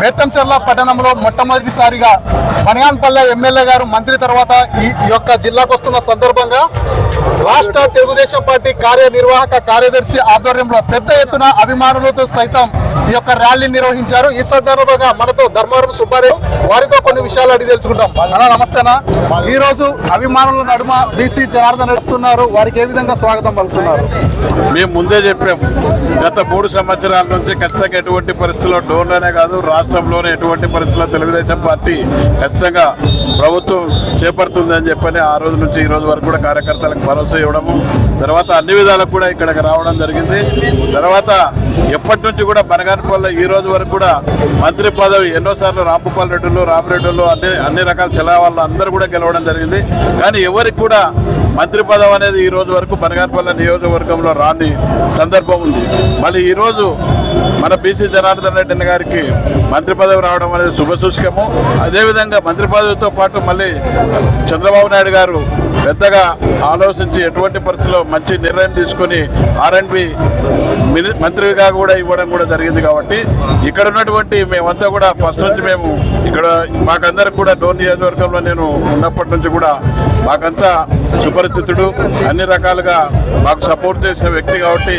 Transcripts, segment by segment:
బేతంచెర్ల పట్టణంలో మొట్టమొదటిసారిగా బనగాన్పల్లె ఎమ్మెల్యే గారు మంత్రి తర్వాత ఈ యొక్క జిల్లాకు వస్తున్న సందర్భంగా రాష్ట్ర తెలుగుదేశం పార్టీ కార్యనిర్వాహక కార్యదర్శి ఆధ్వర్యంలో పెద్ద ఎత్తున అభిమానులతో సైతం ఈ యొక్క ర్యాలీ నిర్వహించారు. ఈ సందర్భంగా మనతో ధర్మవరం సుబ్బారావు వారితో కొన్ని విషయాలు అడిగి తెలుసుకుంటాం. అన్న. నమస్తేనా ఈ రోజు అభిమానుల నడుమ బీసీ జనార్దన్ నడుస్తున్నారు. వారికి ఏ విధంగా స్వాగతం పలుకుతున్నారు? మేము ముందే చెప్పాము. గత మూడు సంవత్సరాల నుంచి ఖచ్చితంగా ఎటువంటి పరిస్థితుల్లో డోన్లోనే కాదు రాష్ట్రంలోనే ఎటువంటి పరిస్థితుల్లో తెలుగుదేశం పార్టీ ఖచ్చితంగా ప్రభుత్వం చేపడుతుందని చెప్పని ఆ రోజు నుంచి ఈ రోజు వరకు కూడా కార్యకర్తలకు భరోసా ఇవ్వడము తర్వాత అన్ని విధాలకు కూడా ఇక్కడికి రావడం జరిగింది. తర్వాత ఎప్పటి నుంచి కూడా బనగానపల్లి ఈ రోజు వరకు కూడా మంత్రి పదవి ఎన్నోసార్లు రాంభూపాల్ రెడ్డిలు రామరెడ్డిలు అన్ని అన్ని రకాల చెలా వాళ్ళు అందరూ కూడా గెలవడం జరిగింది. కానీ ఎవరికి కూడా మంత్రి పదవి అనేది ఈ రోజు వరకు బనగానపల్లి నియోజకవర్గంలో రాని సందర్భం ఉంది. మళ్ళీ ఈరోజు మన బీసీ జనార్దన్ రెడ్డి గారికి మంత్రి పదవి రావడం అనేది శుభసూచకము అదేవిధంగా మంత్రి పదవితో పాటు మళ్ళీ చంద్రబాబు నాయుడు గారు పెద్దగా ఆలోచించి ఎటువంటి పరిస్థితిలో మంచి నిర్ణయం తీసుకొని ఆర్ఎండ్బి మంత్రిగా కూడా ఇవ్వడం కూడా జరిగింది కాబట్టి ఇక్కడ ఉన్నటువంటి మేమంతా కూడా ఫస్ట్ నుంచి మేము ఇక్కడ మాకందరికి కూడా డోన్ నియోజకవర్గంలో నేను ఉన్నప్పటి నుంచి కూడా మాకంతా సుపరిచితుడు. అన్ని రకాలుగా మాకు సపోర్ట్ చేసిన వ్యక్తి కాబట్టి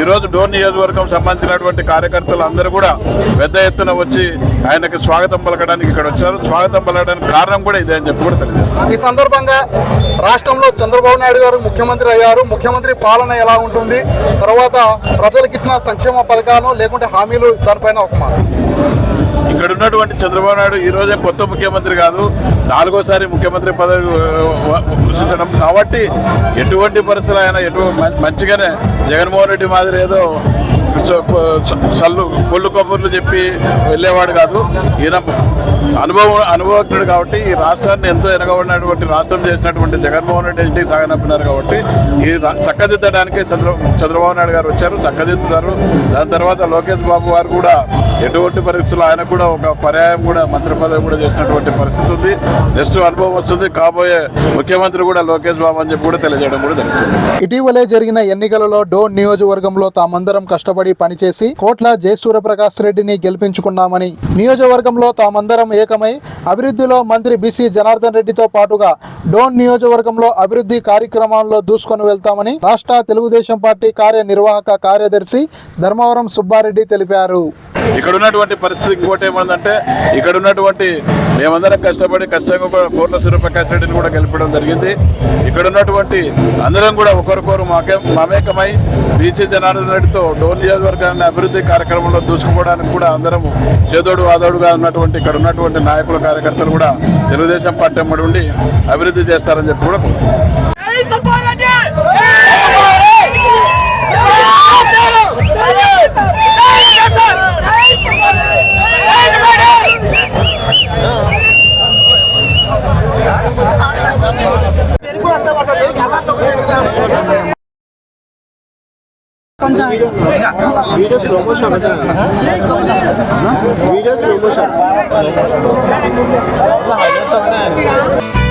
ఈరోజు డోర్ నియోజకవర్గం సంబంధించినటువంటి కార్యకర్తలు అందరూ కూడా పెద్ద ఎత్తున వచ్చి ఆయనకి స్వాగతం పలకడానికి ఇక్కడ వచ్చారు స్వాగతం పలకడానికి కారణం కూడా ఇదే అని చెప్పి కూడా తెలియజేస్తారు ఈ సందర్భంగా రాష్ట్రంలో చంద్రబాబు నాయుడు గారు ముఖ్యమంత్రి అయ్యారు. ముఖ్యమంత్రి పాలన ఎలా ఉంటుంది? తర్వాత ప్రజలకు ఇచ్చిన సంక్షేమ పథకాలను లేకుంటే హామీలు దానిపైన ఒక మాట. ఇక్కడ ఉన్నటువంటి చంద్రబాబు నాయుడు ఈ రోజే కొత్త ముఖ్యమంత్రి కాదు నాలుగోసారి ముఖ్యమంత్రి పదవి కాబట్టి ఎటువంటి పరిస్థితులు ఆయన ఎటు మంచిగానే జగన్మోహన్ రెడ్డి మాదిరి ఏదో సల్లు కొల్లు కబుర్లు చెప్పి వెళ్ళేవాడు కాదు. ఈయన అనుభవం అనుభవజ్ఞుడు కాబట్టి ఈ రాష్ట్రాన్ని ఎంతో ఎనగబడినటువంటి రాష్ట్రం చేసినటువంటి జగన్మోహన్ రెడ్డి ఇంటికి సాగనంపినారు కాబట్టి ఈ రా- చక్కదిద్దడానికి చంద్ర చంద్రబాబు నాయుడు గారు వచ్చారు చక్కదిద్దుతారు. దాని తర్వాత లోకేష్ బాబు వారు కూడా ఎటువంటి పరిస్థితుల్లో ఆయన కూడా ఒక పర్యాయం కూడా మంత్రి పదవి కూడా చేసినటువంటి పరిస్థితి ఉంది. నెక్స్ట్ అనుభవం వస్తుంది. కాబోయే ముఖ్యమంత్రి కూడా లోకేష్ బాబు అని చెప్పి కూడా తెలియజేయడం కూడా జరుగుతుంది. ఇటీవలే జరిగిన ఎన్నికలలో డోన్ నియోజకవర్గంలో తామందరం కష్టపడి పనిచేసి కోట్ల జయ సూర్యప్రకాష్ రెడ్డిని గెలిపించుకున్నామని నియోజకవర్గంలో తామందరం ఏకమై అభివృద్ధిలో మంత్రి బీసీ జనార్దన్ రెడ్డితో పాటుగా డోన్ నియోజకవర్గంలో అభివృద్ధి కార్యక్రమాల్లో దూసుకొని వెళ్తామని రాష్ట్ర తెలుగుదేశం పార్టీ కార్యనిర్వాహక కార్యదర్శి ధర్మవరం సుబ్బారెడ్డి తెలిపారు. ఇక్కడ ఉన్నటువంటి పరిస్థితి ఇంకోటి ఏమందంటే ఇక్కడ ఉన్నటువంటి మేమందరం కష్టపడి కష్టంగా కూడా కోట్ల సూర్యప్రకాష్ రెడ్డిని కూడా గెలిపడం జరిగింది. ఇక్కడ ఉన్నటువంటి అందరం కూడా ఒకరికొకరు మాకే మమేకమై బీసీ జనార్దన్ రెడ్డితో డోన్ నియోజకవర్గాన్ని అభివృద్ధి కార్యక్రమంలో దూసుకుపోవడానికి కూడా అందరం చేదోడు వాదోడుగా ఉన్నటువంటి ఇక్కడ ఉన్నటువంటి నాయకుల కార్యకర్తలు కూడా తెలుగుదేశం పార్టీ అమ్మడి ఉండి అభివృద్ధి చేస్తారని చెప్పి కూడా video slow motion video slow motion आपला हायलाइट चांगला आहे.